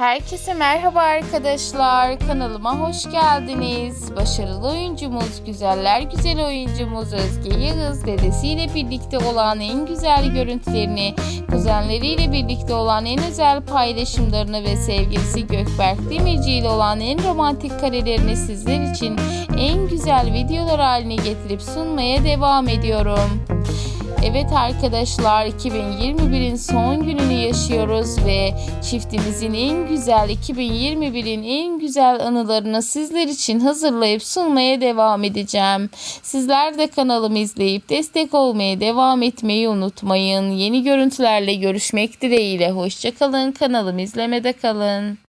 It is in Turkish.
Herkese merhaba arkadaşlar. Kanalıma hoş geldiniz. Başarılı oyuncumuz, güzeller güzel oyuncumuz Özge Yağız dedesiyle birlikte olan en güzel görüntülerini, kuzenleriyle birlikte olan en özel paylaşımlarını ve sevgilisi Gökberk Demirci ile olan en romantik karelerini sizler için en güzel videolar haline getirip sunmaya devam ediyorum. Evet arkadaşlar 2021'in son gününü yaşıyoruz ve çiftimizin en güzel 2021'in en güzel anılarını sizler için hazırlayıp sunmaya devam edeceğim. Sizler de kanalımı izleyip destek olmaya devam etmeyi unutmayın. Yeni görüntülerle görüşmek dileğiyle. Hoşçakalın kanalımı izlemede kalın.